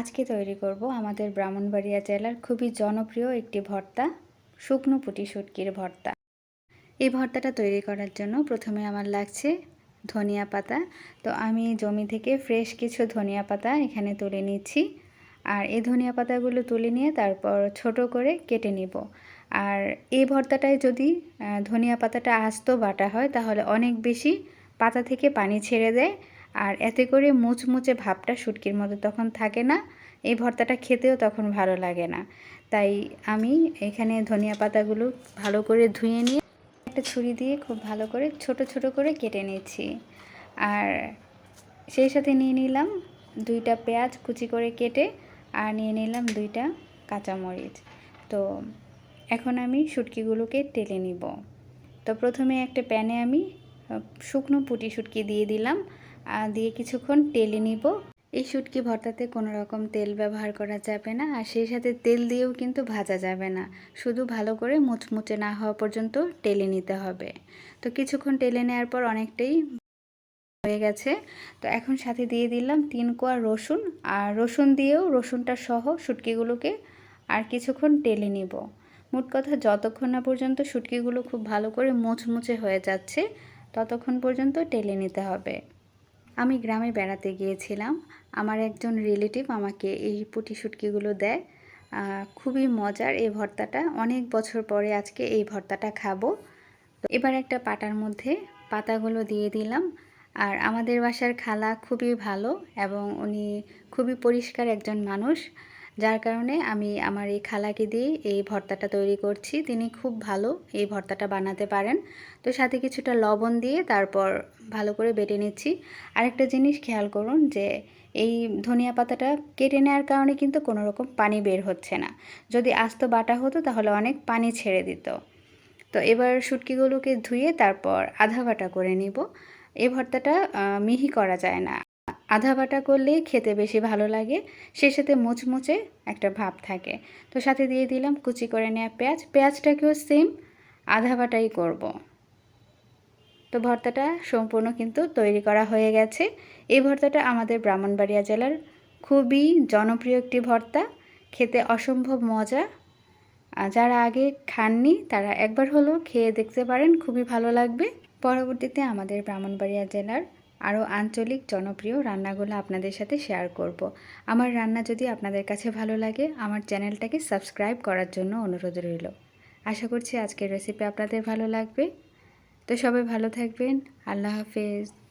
আজকে তৈরি করব আমাদের ব্রাহ্মণবাড়িয়া জেলার খুবই জনপ্রিয় একটি ভর্তা, শুকনো পুটি শুটকির ভর্তা। এই ভর্তাটা তৈরি করার জন্য প্রথমে আমার লাগছে ধনিয়া পাতা। তো আমি জমি থেকে ফ্রেশ কিছু ধনিয়া পাতা এখানে তুলে নিচ্ছি। আর এই ধনিয়া পাতাগুলো তুলে নিয়ে তারপর ছোট করে কেটে নিব। আর এই ভর্তাটায় যদি ধনিয়া পাতাটা আস্ত বাটা হয়, তাহলে অনেক বেশি পাতা থেকে পানি ছেড়ে দেয়। আর এতে করে মুচমুচে ভাবটা শুটকির মতো তখন থাকে না, এই ভর্তাটা খেতেও তখন ভালো লাগে না। তাই আমি এখানে ধনিয়া পাতাগুলো ভালো করে ধুয়ে নিয়ে একটা ছুরি দিয়ে খুব ভালো করে ছোট ছোট করে কেটে নিচ্ছি। আর সেই সাথে নিয়ে নিলাম দুইটা পেঁয়াজ কুচি করে কেটে আর নিয়ে নিলাম দুইটা কাঁচামরিচ। তো এখন আমি শুটকিগুলোকে টেলে নিব। তো প্রথমে একটা প্যানে আমি শুকনো পুটি শুটকি দিয়ে দিলাম। দিয়ে কিছুক্ষণ টেলে নিব। এই শুটকি ভর্তাতে কোনো রকম তেল ব্যবহার করা যাবে না, আর সেই সাথে তেল দিয়েও কিন্তু ভাজা যাবে না। শুধু ভালো করে মুচমুচে না হওয়া পর্যন্ত টেলে নিতে হবে। তো কিছুক্ষণ টেলে নেওয়ার পর অনেকটাই হয়ে গেছে। তো এখন সাথে দিয়ে দিলাম তিন কোয়া রসুন, আর রসুন দিয়েও রসুনটা সহ শুটকিগুলোকে আর কিছুক্ষণ টেলে নিব। মোট কথা যতক্ষণ না পর্যন্ত শুটকিগুলো খুব ভালো করে মুচমুচে হয়ে যাচ্ছে, ততক্ষণ পর্যন্ত টেলে নিতে হবে। আমি গ্রামে বেড়াতে গিয়েছিলাম। আমার একজন রিলেটিভ আমাকে এই পুঁটি শুটকিগুলো দেয়। খুবই মজার এই ভর্তাটা। অনেক বছর পরে আজকে এই ভর্তাটা খাব। এবার একটা পাটার মধ্যে পাতাগুলো দিয়ে দিলাম। আর আমাদের বাসার খালা খুবই ভালো এবং উনি খুবই পরিষ্কার একজন মানুষ। যার কারণে আমি আমার এই খালাকে দিয়ে এই ভর্তাটা তৈরি করছি। তিনি খুব ভালো এই ভর্তাটা বানাতে পারেন। তো সাথে কিছুটা লবণ দিয়ে তারপর ভালো করে বেটে নিচ্ছি। আরেকটা জিনিস খেয়াল করুন যে এই ধনিয়া পাতাটা কেটে নেওয়ার কারণে কিন্তু কোনো রকম পানি বের হচ্ছে না। যদি আস্ত বাটা হতো তাহলে অনেক পানি ছেড়ে দিত। তো এবার শুটকিগুলোকে ধুয়ে তারপর আধা বাটা করে নিব। এই ভর্তাটা মিহি করা যায় না। আধা বাটা করলে খেতে বেশি ভালো লাগে। সেই সাথে মুচমুচে একটা ভাব থাকে। তো সাথে দিয়ে দিলাম কুচি করে নেওয়া পেঁয়াজ। পেঁয়াজটাকেও সেম আধা বাটাই করব। তো ভর্তাটা সম্পূর্ণ কিন্তু তৈরি করা হয়ে গেছে। এই ভর্তাটা আমাদের ব্রাহ্মণবাড়িয়া জেলার খুবই জনপ্রিয় একটি ভর্তা। খেতে অসম্ভব মজা। যারা আগে খাননি, তারা একবার হলেও খেয়ে দেখতে পারেন। খুবই ভালো লাগবে। পরবর্তীতে আমাদের ব্রাহ্মণবাড়িয়া জেলার আরও আঞ্চলিক, জনপ্রিয় রান্নাগুলো আপনাদের সাথে শেয়ার করব। আমার রান্না যদি আপনাদের কাছে ভালো লাগে, আমার চ্যানেলটাকে সাবস্ক্রাইব করার জন্য অনুরোধ রইল। আশা করছি আজকের রেসিপি আপনাদের ভালো লাগবে। তো সবাই ভালো থাকবেন। আল্লাহ হাফেজ।